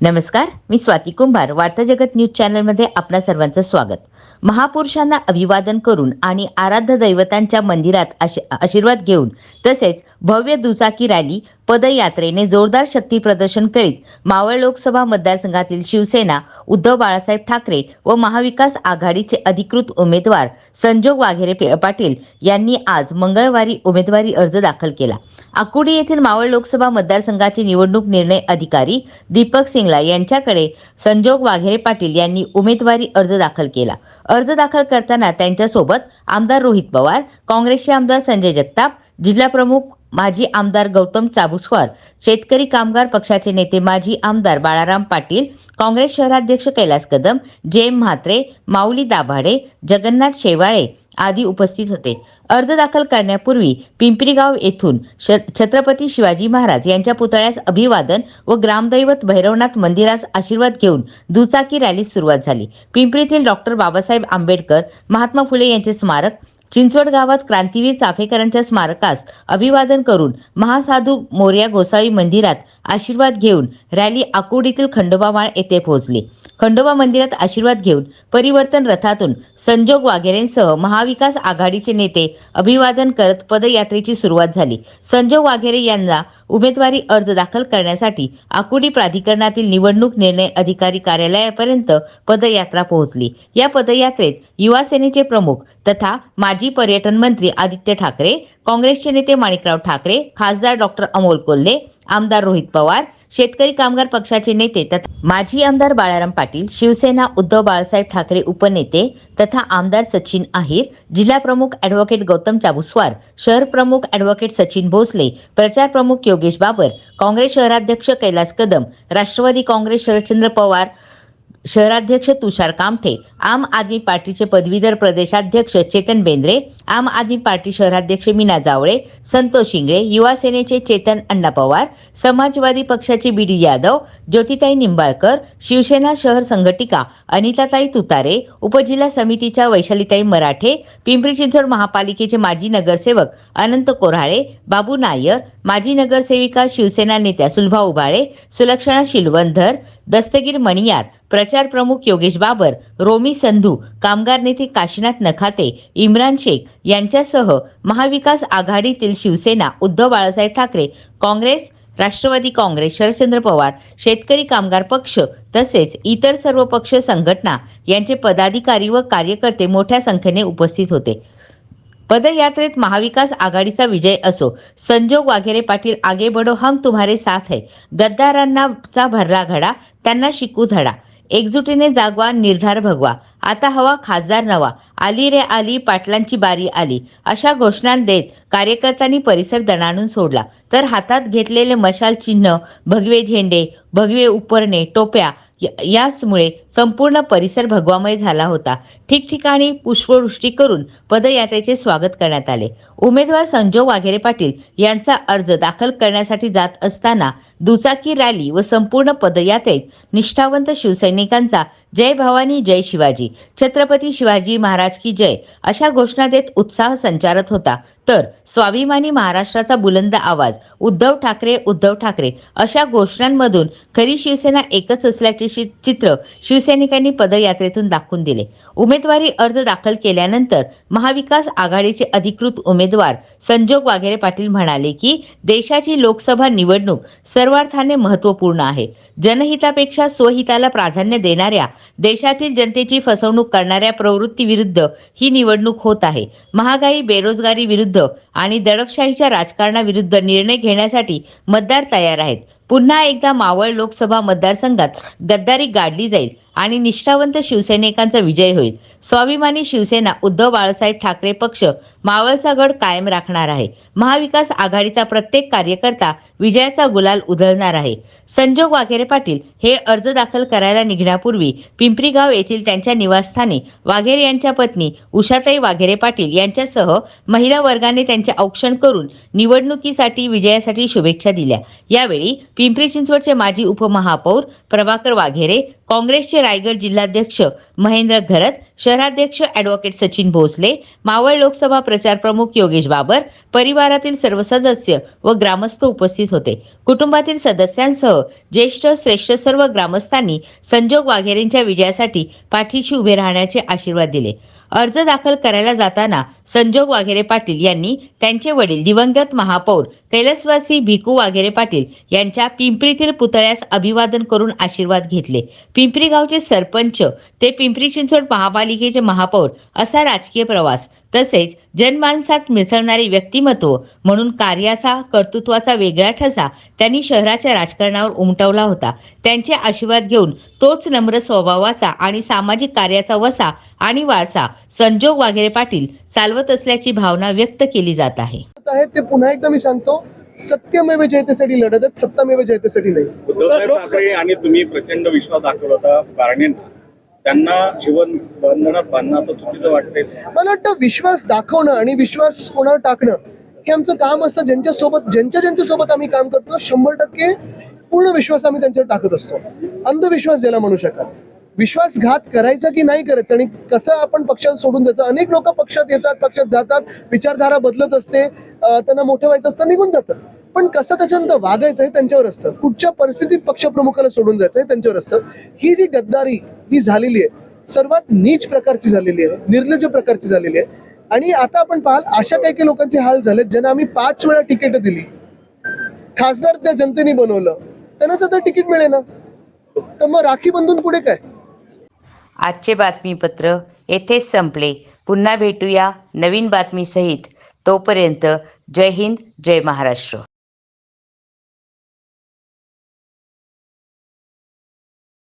नमस्कार मी स्वाती कुंभार वार्ता जगत न्यूज चॅनलमध्ये आपणा सर्वांचं स्वागत. महापुरुषांना अभिवादन करून आणि आराध्य दैवतांच्या मंदिरात आशीर्वाद घेऊन तसेच भव्य दुचाकी रॅली पदयात्रेने जोरदार शक्ती प्रदर्शन करीत मावळ लोकसभा मतदारसंघातील शिवसेना उद्धव बाळासाहेब ठाकरे व महाविकास आघाडीचे अधिकृत उमेदवार संजोग वाघेरे पाटील यांनी आज मंगळवारी उमेदवारी अर्ज दाखल केला. आकुडी येथील मावळ लोकसभा मतदारसंघाचे निवडणूक निर्णय अधिकारी दीपक सिंगला यांच्याकडे संजोग वाघेरे पाटील यांनी उमेदवारी अर्ज दाखल केला. अर्ज दाखल करताना त्यांच्यासोबत आमदार रोहित पवार काँग्रेसचे आमदार संजय जगताप जिल्हाप्रमुख माजी आमदार गौतम चाबुस्वार शेतकरी कामगार पक्षाचे नेते माजी आमदार बाळाराम पाटील काँग्रेस शहराध्यक्ष कैलास कदम जेम म्हात्रे माऊली दाभाडे जगन्नाथ शेवाळे आदी उपस्थित होते. अर्ज दाखल करण्यापूर्वी पिंपरीगाव येथून छत्रपती शिवाजी महाराज यांच्या पुतळ्यास अभिवादन व ग्रामदैवत भैरवनाथ मंदिरास आशीर्वाद घेऊन दुचाकी रॅलीस सुरुवात झाली. पिंपरीतील डॉक्टर बाबासाहेब आंबेडकर महात्मा फुले यांचे स्मारक चिंचवड गावात क्रांतीवीर चाफेकरांच्या स्मारकास अभिवादन करून महासाधू मोर्या गोसावी मंदिरात आशीर्वाद घेऊन रॅली आकुर्डीतील खंडोबामाळ येथे पोहोचली. खंडोबा मंदिरात आशीर्वाद घेऊन परिवर्तन रथातून संजोग वाघेरेंसह महाविकास आघाडीचे नेते अभिवादन करत पदयात्रेची सुरुवात झाली. संजोग वाघेरे यांना उमेदवारी अर्ज दाखल करण्यासाठी आकुडी प्राधिकरणातील निवडणूक निर्णय अधिकारी कार्यालयापर्यंत पदयात्रा पोहोचली. या पदयात्रेत युवा सेनेचे प्रमुख तथा माजी पर्यटन मंत्री आदित्य ठाकरे काँग्रेसचे नेते माणिकराव ठाकरे खासदार डॉक्टर अमोल कोल्हे आमदार रोहित पवार शेतकरी कामगार पक्षाचे नेते तथा माजी आमदार बाळाराम पाटील शिवसेना उद्धव बाळासाहेब ठाकरे उपनेते तथा आमदार सचिन आहेर जिल्हा प्रमुख ॲडव्होकेट गौतम चाबुस्वार शहर प्रमुख ॲडव्होकेट सचिन भोसले प्रचार प्रमुख योगेश बाबर काँग्रेस शहराध्यक्ष कैलास कदम राष्ट्रवादी काँग्रेस शरदचंद्र पवार शहराध्यक्ष तुषार कामठे आम आदमी पार्टीचे पदवीधर प्रदेशाध्यक्ष चेतन बेंद्रे आम आदमी पार्टी शहराध्यक्ष मीना जावळे संतोष शिंगळे युवा सेनेचे चेतन अण्णा पवार समाजवादी पक्षाचे बी डी यादव ज्योतिताई निंबाळकर शिवसेना शहर संघटिका अनिताताई तुतारे उपजिल्हा समितीच्या वैशालीताई मराठे पिंपरी चिंचवड महापालिकेचे माजी नगरसेवक अनंत कोऱ्हाळे बाबू नायर माजी नगरसेविका शिवसेना नेत्या सुलभा उबाळे सुलक्षणा शिलवंधर दस्तगीर मणियार प्रचार प्रमुख योगेश बाबर रोमी संधू कामगार नेते काशीनाथ नखाते इम्रान शेख यांच्यासह महाविकास आघाडीतील शिवसेना उद्धव बाळासाहेब ठाकरे काँग्रेस राष्ट्रवादी काँग्रेस शरदचंद्र पवार शेतकरी कामगार पक्ष तसेच इतर सर्व पक्ष संघटना यांचे पदाधिकारी व कार्यकर्ते मोठ्या संख्येने उपस्थित होते. पदयात्रेत महाविकास आघाडीचा विजय असो संजोग वाघेरे पाटील आगे बडो हम तुम्हारे साथ है गद्दारांनाचा भरला घडा त्यांना शिकू धडा. एकजुटीने जागवा निर्धार भगवा. आता हवा खासदार नवा. आली रे आली पाटलांची बारी आली. अशा घोषणा देत कार्यकर्त्यांनी परिसर दणाणून सोडला. तर हातात घेतलेले मशाल चिन्ह भगवे झेंडे भगवे उपरणे टोप्या याचमुळे संपूर्ण परिसर भगवामय झाला होता. ठिकठिकाणी पुष्पवृष्टी करून पदयात्रेचे स्वागत करण्यात आले. उमेदवार संजोग वाघेरे पाटील यांचा अर्ज दाखल करण्यासाठी जात असताना दुचाकी रॅली व संपूर्ण पदयात्रेत निष्ठावंत शिवसैनिकांचा जय भवानी जय शिवाजी. छत्रपती शिवाजी महाराज की जय. अशा घोषणा देत उत्साह संचारत होता. तर स्वाभिमानी महाराष्ट्राचा बुलंद आवाज उद्धव ठाकरे उद्धव ठाकरे अशा घोषणांमधून खरी शिवसेना एकच असल्याचे शि- चित्र शिवसैनिकांनी पदयात्रेतून दाखवून दिले. उमेदवारी अर्ज दाखल केल्यानंतर महाविकास आघाडीचे अधिकृत उमेदवार संजोग वाघेरे पाटील म्हणाले की देशाची लोकसभा निवडणूक सर्वार्थाने महत्त्वपूर्ण आहे. जनहितापेक्षा स्वहिताला प्राधान्य देणाऱ्या देशातील जनतेची फसवणूक करणाऱ्या प्रवृत्तीविरुद्ध ही निवडणूक होत आहे. महागाई बेरोजगारी विरुद्ध आणि दडपशाहीच्या राजकारणाविरुद्ध निर्णय घेण्यासाठी मतदार तयार आहेत. पुन्हा एकदा मावळ लोकसभा मतदारसंघात गद्दारी गाडली जाईल. आणि निष्ठावंत शिवसैनिकांचा विजय होईल. स्वाभिमानी शिवसेना उद्धव बाळासाहेब ठाकरे पक्ष मावळचा गड कायम राखणार आहे. महाविकास आघाडीचा प्रत्येक कार्यकर्ता विजयाचा गुलाल उधळणार आहे. संजोग वाघेरे पाटील हे अर्ज दाखल करायला निघण्यापूर्वी पिंपरी गाव येथील त्यांच्या निवासस्थानी वाघेरे यांच्या पत्नी उषाताई वाघेरे पाटील यांच्यासह महिला वर्गाने त्यांचे औक्षण करून निवडणुकीसाठी विजयासाठी शुभेच्छा दिल्या. यावेळी पिंपरी चिंचवडचे माजी उपमहापौर प्रभाकर वाघेरे काँग्रेसचे रायगड जिल्हाध्यक्ष महेंद्र घरत शहराध्यक्ष ॲडव्होकेट सचिन भोसले मावळ लोकसभा प्रचार प्रमुख योगेश बाबर परिवारातील सर्व सदस्य व ग्रामस्थ उपस्थित होते. कुटुंबातील सदस्यांसह ज्येष्ठ श्रेष्ठ सर्व ग्रामस्थांनी संजोग वाघेरेंच्या विजयासाठी पाठीशी उभे राहण्याचे आशीर्वाद दिले. अर्ज दाखल करायला जाताना संजोग वाघेरे पाटील यांनी त्यांचे वडील दिवंगत महापौर कैलासवासी भिकू वाघेरे पाटील यांच्या पिंपरीतील पुतळ्यास अभिवादन करून आशीर्वाद घेतले. पिंपरी गावचे सरपंच ते पिंपरी चिंचवड महापालिकेचे महापौर असा राजकीय प्रवास. तसेच जनमानसात मिसळणारे व्यक्तिमत्व म्हणून कार्याचा कर्तृत्वाचा वेगळा ठसा त्यांनी शहराच्या राजकारणावर उमटवला होता. त्यांचे आशीर्वाद घेऊन तोच नम्र स्वभावाचा आणि सामाजिक कार्याचा वसा आणि वारसा संजोग वाघेरे पाटील चालवत असल्याची भावना व्यक्त केली जात आहे. ते पुन्हा एकदा मी सांगतो सत्यमेव जयतेसाठी लढत आहेत सत्तामेव जयतेसाठी नाही. आणि तुम्ही प्रचंड विश्वास दाखवला होता बारणेंचा त्यांना जीवन बंधनात बांधणं आता चुकीचं वाटतंय. मला वाटतं विश्वास दाखवणं आणि विश्वास कोणावर टाकणं हे आमचं काम असतं. ज्यांच्या सोबत ज्यांच्या ज्यांच्या सोबत आम्ही काम करतो शंभर टक्के पूर्ण विश्वास आम्ही त्यांच्यावर टाकत असतो. अंधविश्वास ज्याला म्हणू शकाल. विश्वासघात करायचा की नाही करायचा आणि कसं आपण पक्षात सोडून द्यायचं? अनेक लोक पक्षात येतात पक्षात जातात विचारधारा बदलत असते त्यांना मोठं व्हायचं असतं निघून जातात. पण कसं त्याच्यानंतर वागायचं हे त्यांच्यावर असतं. कुठच्या परिस्थितीत पक्षप्रमुखाला सोडून जायचं हे त्यांच्यावर असतं. ही जी गद्दारी ही झालेली आहे सर्वात नीच प्रकारची झालेली आहे निर्लज्ज प्रकारची झालेली आहे. आणि आता आपण पाहाल अशा काही काही लोकांचे हाल झालेत ज्यांना आम्ही पाच वेळा तिकीट दिली. खासदार त्या जनतेने बनवलं. त्यांनाच आता तिकीट मिळेना. तर मग राखी बंधून पुढे काय? आजचे बातमीपत्र येथेच संपले. पुन्हा भेटूया नवीन बातमीसहित. तोपर्यंत जय हिंद जय महाराष्ट्र.